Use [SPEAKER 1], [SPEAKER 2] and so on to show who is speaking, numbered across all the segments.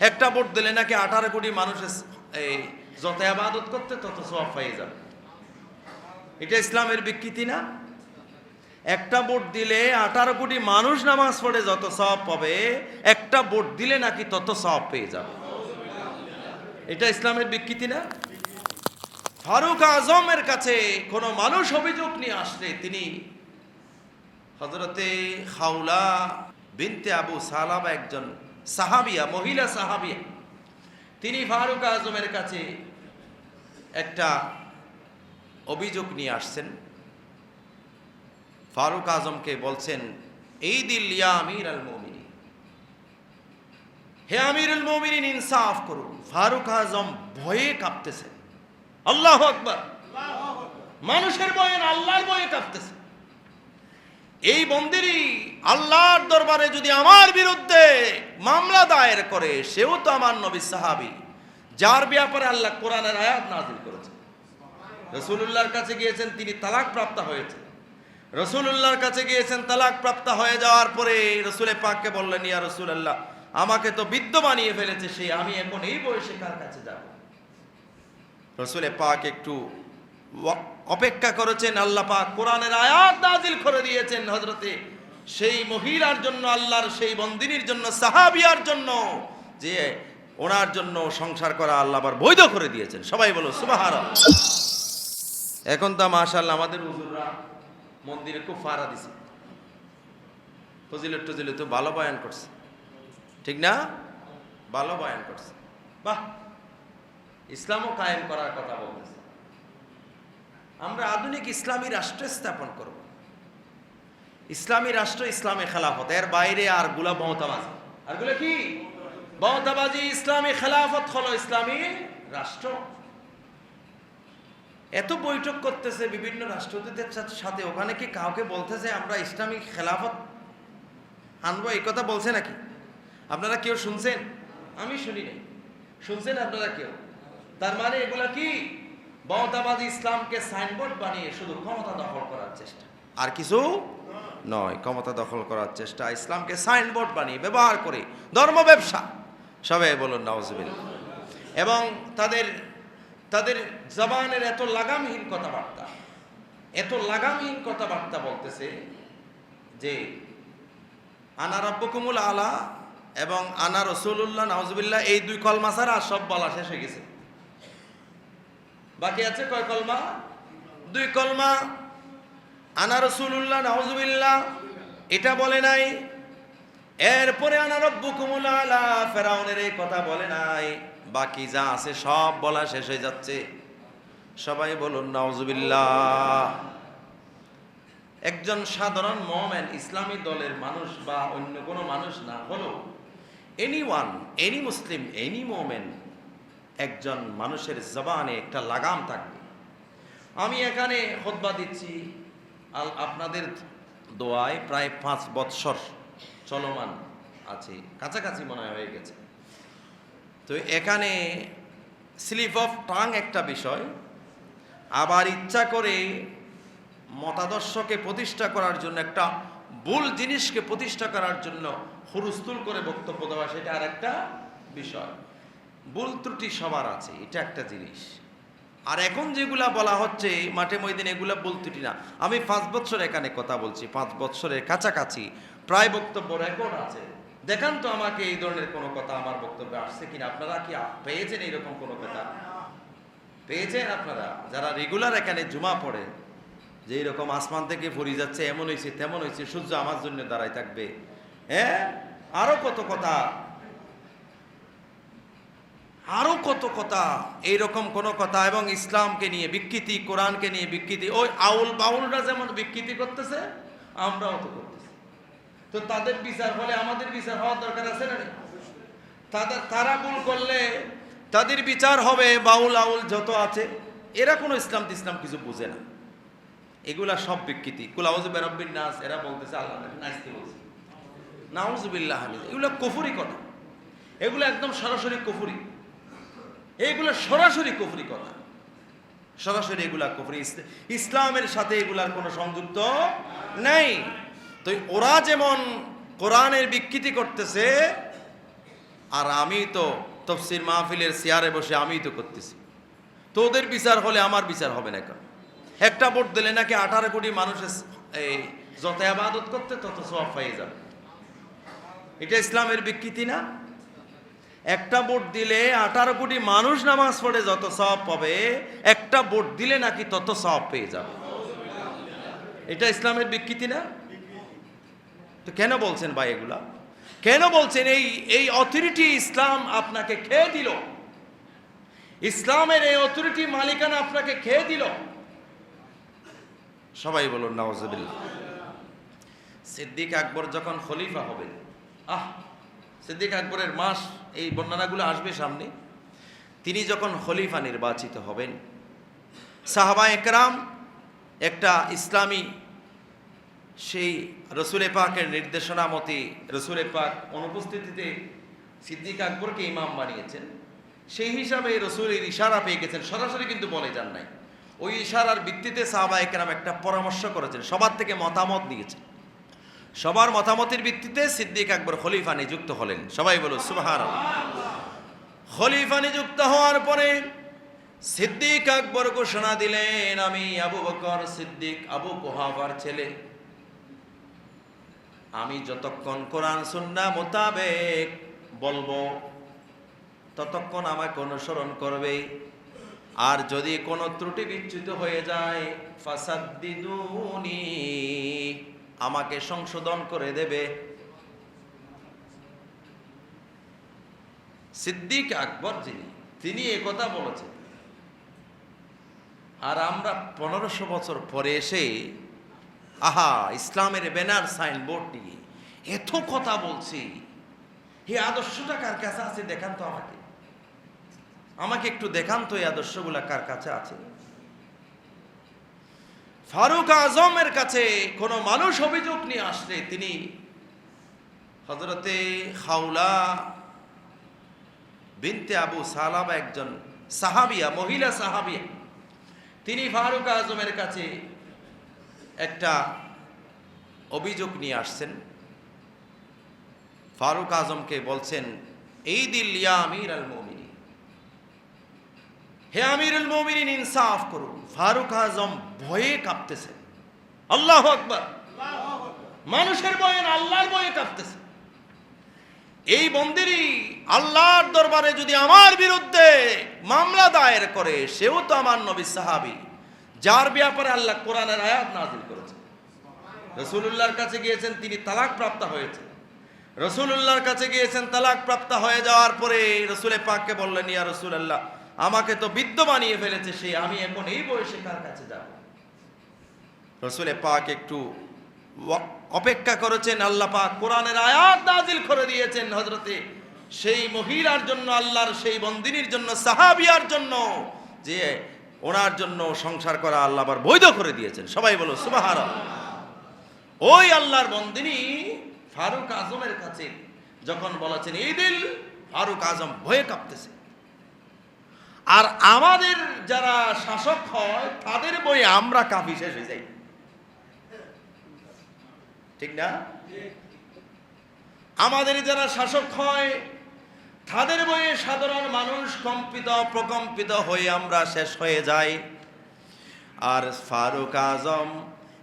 [SPEAKER 1] একটা ভোট দিলে নাকি আঠারো কোটি মানুষের এই যত আবাদত করতে তত সব পেয়ে যাবে। এটা ইসলামের বিকৃতি না? একটা ভোট দিলে আঠারো কোটি মানুষ নামাজ পড়ে যত সব পাবে, একটা ভোট দিলে নাকি তত সব পেয়ে যাবে। এটা ইসলামের বিকৃতি না? ফারুক আজমের কাছে কোনো মানুষ অভিযোগ নিয়ে আসলে তিনি হজরতে হাউলা বিনতে আবু সালাবা একজন সাহাবিয়া, মহিলা সাহাবিয়া। তিনি ফারুক আজমের কাছে একটা অভিযোগ নিয়ে আসছেন। ফারুক আজমকে বলছেন, এই দিল ইয়া আমির আল মমিনী হে আমির আল মমিনিন, ইনসাফ করুন। ফারুক আজম ভয়ে কাঁপতেছেন আল্লাহ আকবর। মানুষের না আল্লাহর ভয়ে কাঁপতেছে। এই বন্দিরই আল্লাহর দরবারে যদি আমার বিরুদ্ধে মামলা দায়ের করে, সেও তো আমার নবী সাহাবি। যার ব্যাপারে আল্লাহ কোরআনের আয়াত নাজিল করেছে রসুলুল্লাহর কাছে গিয়েছেন, তিনি তালাক প্রাপ্ত হয়েছে রসুলুল্লাহর কাছে গিয়েছেন তালাক প্রাপ্ত হয়ে যাওয়ার পরে রসুলে পাককে বললেন, ইয়া রসুল আল্লাহ আমাকে তো বিদ্য বানিয়ে ফেলেছে সে, আমি এখন এই বয়সে কার কাছে যাব? রসুলে পাক একটু অপেক্ষা করেছেন, আল্লাহ পাক কোরআনের আয়াত নাজিল করে দিয়েছেন হজরতে সেই মহিলার জন্য, আল্লাহর সেই বন্দিনীর জন্য, সাহাবিয়ার জন্য, যে ওনার জন্য সংসার করা আল্লাহ আবার বৈধ করে দিয়েছেন। সবাই বলো সুবাহার এখন তো মাশাল্লাহ আমাদের হুজুররা মন্দিরে খুব ফাড়া দিছে। ফজিলত টজিলত তো ভালো বয়ান করছে। ঠিক না? ভালো বয়ান করছে। বাহ! ইসলামও কায়েম করার কথা বলতেছে। আমরা আধুনিক ইসলামী রাষ্ট্র স্থাপন করব। ইসলামী রাষ্ট্র, ইসলামী খেলাফত। এর বাইরে আরগুলা মমতাবাজি। আরগুলো কি? মমতাবাজি, ইসলামী খেলাফত হলো ইসলামী রাষ্ট্র। এত বৈঠক করতেছে বিভিন্ন রাষ্ট্রদূতের সাথে ওখানে কি কাউকে বলতেছে আমরা ইসলামিক খেলাফত আনব? এই কথা বলছে নাকি? আপনারা কেউ শুনছেন? আমি শুনি নাই। শুনছেন আপনারা কেউ? তার মানে এগুলা কি? মমতাবাদী ইসলামকে সাইনবোর্ড বানিয়ে শুধু ক্ষমতা দখল করার চেষ্টা। আর কিছু? নয়, ক্ষমতা দখল করার চেষ্টা। ইসলামকে সাইনবোর্ড বানিয়ে ব্যবহার করে ধর্ম ব্যবসা। সবাই বলুন নওয়াজবিল এবং তাদের তাদের জবানের এত লাগামহীন কথাবার্তা, এত লাগামহীন কথাবার্তা বলতেছে যে, আনা রব্বকুমুল আলা এবং আনা রসুল্লাহ নওয়াজবিল্লাহ এই দুই কলমা ছাড়া সব বলা শেষ হয়ে গেছে। বাকি আছে কয় কলমা? দুই কলমা আনা রসুল্লাহ এটা বলে নাই। এরপরে আনা আলা, ফেরাউনের এই কথা বলে নাই। বাকি যা আছে সব বলা শেষ হয়ে যাচ্ছে। সবাই বলুন নওয়াজবিল্লাহ একজন সাধারণ মোমেন ইসলামী দলের মানুষ বা অন্য কোনো মানুষ না হলেও any one any Muslim any মোমেন, একজন মানুষের জবানে একটা লাগাম থাকবে। আমি এখানে হোদ্বা দিচ্ছি। আল আপনাদের দোয়ায় প্রায় পাঁচ বৎসর চলমান আছে। কাছাকাছি মনে হয় গেছে। তো এখানে স্লিপ অফ টাং একটা বিষয়। আবার ইচ্ছা করে মতাদর্শকে প্রতিষ্ঠা করার জন্য একটা ভুল জিনিসকে প্রতিষ্ঠা করার জন্য হুরুস্তুল করে বক্তব্য দেওয়া, সেটা আর একটা বিষয়। ভুল ত্রুটি সবার আছে, এটা একটা জিনিস। আর এখন যেগুলা বলা হচ্ছে, মাঠে ময়দিনে এগুলা ভুল না। আমি পাঁচ বছর এখানে কথা বলছি, পাঁচ বছরের কাছাকাছি। প্রায় বক্তব্য রেকর্ড আছে। দেখান তো আমাকে এই ধরনের কোনো কথা আমার বক্তব্যে আসছে কিনা। আপনারা কি পেয়েছেন এইরকম কোনো কথা? পেয়েছেন আপনারা? যারা রেগুলার এখানে জুমা পড়ে, যে এরকম আসমান থেকে পড়ি যাচ্ছে, এমন হয়েছে তেমন হয়েছে সূর্য আমার জন্য দাঁড়ায় থাকবে। হ্যাঁ? আরও কত কথা আরও কত কথা, এইরকম কোন কথা এবং ইসলামকে নিয়ে, বিকৃতি, কোরআনকে নিয়ে বিকৃতি, ওই আউল বাউলরা যেমন বিকৃতি করতেছে, আমরাও তো করতেছি। তো তাদের বিচার হলে আমাদের বিচার হওয়ার দরকার আছে না? তাদের তারা ভুল করলে তাদের বিচার হবে, বাউল, আউল যত আছে, এরা কোনো ইসলাম ইসলাম কিছু বোঝে না। এগুলা সব বিকৃতি। কুলাউজ নাস, এরা বলতেছে, আল্লাহ নাচতে বলছে। নাউজুবিল্লাহ এগুলো কফুরি কথা। এগুলো একদম সরাসরি কফুরি। এইগুলো সরাসরি কফুরি কথা সরাসরি এগুলা কফুরি। ইস- ইসলামের সাথে এগুলার কোনো সংযুক্ত নেই। তো ওরা যেমন কোরআনের বিকৃতি করতেছে, আর আমি তো তফসির মাহফিলের চেয়ারে বসে আমিই তো করতেছি। তো ওদের বিচার হলে আমার বিচার হবে না কেন? একটা ভোট দিলে নাকি আঠারো কোটি মানুষের এই যত আবাদত করতে তত সব পেয়ে যাবে। এটা ইসলামের বিকৃতি না? একটা ভোট দিলে আঠারো কোটি মানুষ নামাজ পড়ে, যত সব পাবে, একটা ভোট দিলে নাকি তত সব পেয়ে যাবে। এটা ইসলামের বিকৃতি না? তো কেন বলছেন ভাই এগুলা? কেন বলছেন এই এই অথরিটি ইসলাম আপনাকে খেয়ে দিল? ইসলামের এই অথরিটি মালিকানা আপনাকে খেয়ে দিল? সবাই বলুন নওয়াজবিল্লা সিদ্দিক আকবর যখন খলিফা হবেন, আহ সিদ্দিক আকবরের মাস, এই বর্ণনাগুলো আসবে সামনে। তিনি যখন খলিফা নির্বাচিত হবেন, সাহাবা একরাম একটা ইসলামী সেই রসুলে পাকের নির্দেশনা মতে রসুলে পাক অনুপস্থিতিতে সিদ্দিক আকবরকে ইমাম বানিয়েছেন। সেই হিসাবে রসুলের ইশারা পেয়ে গেছেন। সরাসরি কিন্তু বলে যান নাই। ওই ইশারার ভিত্তিতে সাহাবা একরাম একটা পরামর্শ করেছেন, সবার থেকে মতামত নিয়েছেন। সবার মতামতের ভিত্তিতে সিদ্দিক আকবর খলিফা নিযুক্ত হলেন। সবাই বলো সুবাহান খলিফা নিযুক্ত হওয়ার পরে সিদ্দিক আকবর ঘোষণা দিলেন, আমি আবু বকর সিদ্দিক, আবু কোহাবার ছেলে। আমি যতক্ষণ কোরআন, সুন্না মোতাবেক বলব, ততক্ষণ আমাকে অনুসরণ করবে। আর যদি কোনো ত্রুটি বিচ্যুত হয়ে যায়, ফাসাদ্দিদুনি আমাকে সংশোধন করে দেবে। সিদ্দিক আকবর যিনি, তিনি কথা বলেছেন। আর আমরা পনেরোশো বছর পরে এসে, আহা, ইসলামের ব্যানার সাইনবোর্ড নিয়ে এত কথা বলছি। এই আদর্শটা কার কাছে আছে দেখান তো আমাকে। আমাকে একটু দেখান তো এই আদর্শগুলা কার কাছে আছে। ফারুক আজমের কাছে কোনো মানুষ অভিযোগ নিয়ে আসলে তিনি হজরতে খাউলা বিনতে আবু সালাবা একজন সাহাবিয়া, মহিলা সাহাবিয়া। তিনি ফারুক আজমের কাছে একটা অভিযোগ নিয়ে আসছেন। ফারুক আজমকে বলছেন এই দিল আমির আল মমিনী। হে আমির আল মমিনিন, ইনসাফ করুন। ফারুক আজম ভয়ে কাঁপতেছে। আল্লাহ আকবর। মানুষের বয়ে না, আল্লাহর বয়ে কাঁপতেছে। এই মন্দিরই আল্লাহর দরবারে যদি আমার বিরুদ্ধে মামলা দায়ের করে, সেও তো আমার নবী সাহাবি, যার ব্যাপারে আল্লাহ কোরআনের আয়াত নাজিল করেছে। রসুলুল্লাহর কাছে গিয়েছেন, তিনি তালাক প্রাপ্ত হয়েছে রসুলুল্লাহর কাছে গিয়েছেন তালাক প্রাপ্ত হয়ে যাওয়ার পরে রসুলে পাককে বললেন, ইয়া রসুলাল্লাহ আমাকে তো বিদ্য বানিয়ে ফেলেছে সে, আমি এখন এই বয়সে কার কাছে যাব? রসুলে পাক একটু অপেক্ষা করেছেন, আল্লাহ পাক কোরআনের আয়াত নাজিল করে দিয়েছেন হজরতে সেই মহিলার জন্য, আল্লাহর সেই বন্দিনীর জন্য, সাহাবিয়ার জন্য, যে ওনার জন্য সংসার করা আল্লাহ আবার বৈধ করে দিয়েছেন। সবাই বলো সুবাহার ওই আল্লাহর বন্দিনী ফারুক আজমের কাছে যখন বলেছেন এই দিল ফারুক আজম ভয়ে কাঁপতেছে। আর আমাদের যারা শাসক হয়, তাদের বই আমরা কাঁপি শেষ হয়ে যাই। ঠিক না? আমাদের যারা শাসক হয়, তাদের বইয়ে সাধারণ মানুষ কম্পিত, প্রকম্পিত হয়ে আমরা শেষ হয়ে যাই। আর ফারুক আজম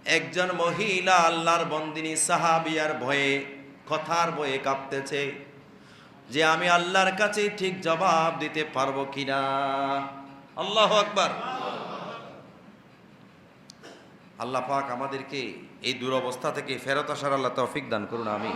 [SPEAKER 1] একজন মহিলা, আল্লাহর বন্দিনী সাহাবিয়ার ভয়ে কথার বয়ে কাঁপতেছে। যে আমি আল্লাহর কাছে ঠিক জবাব দিতে পারব কিনা? আল্লাহ আকবার। আল্লাহ পাক আমাদেরকে এই দুরবস্থা থেকে ফেরত আসার আল্লাহ তৌফিক দান করুন আমি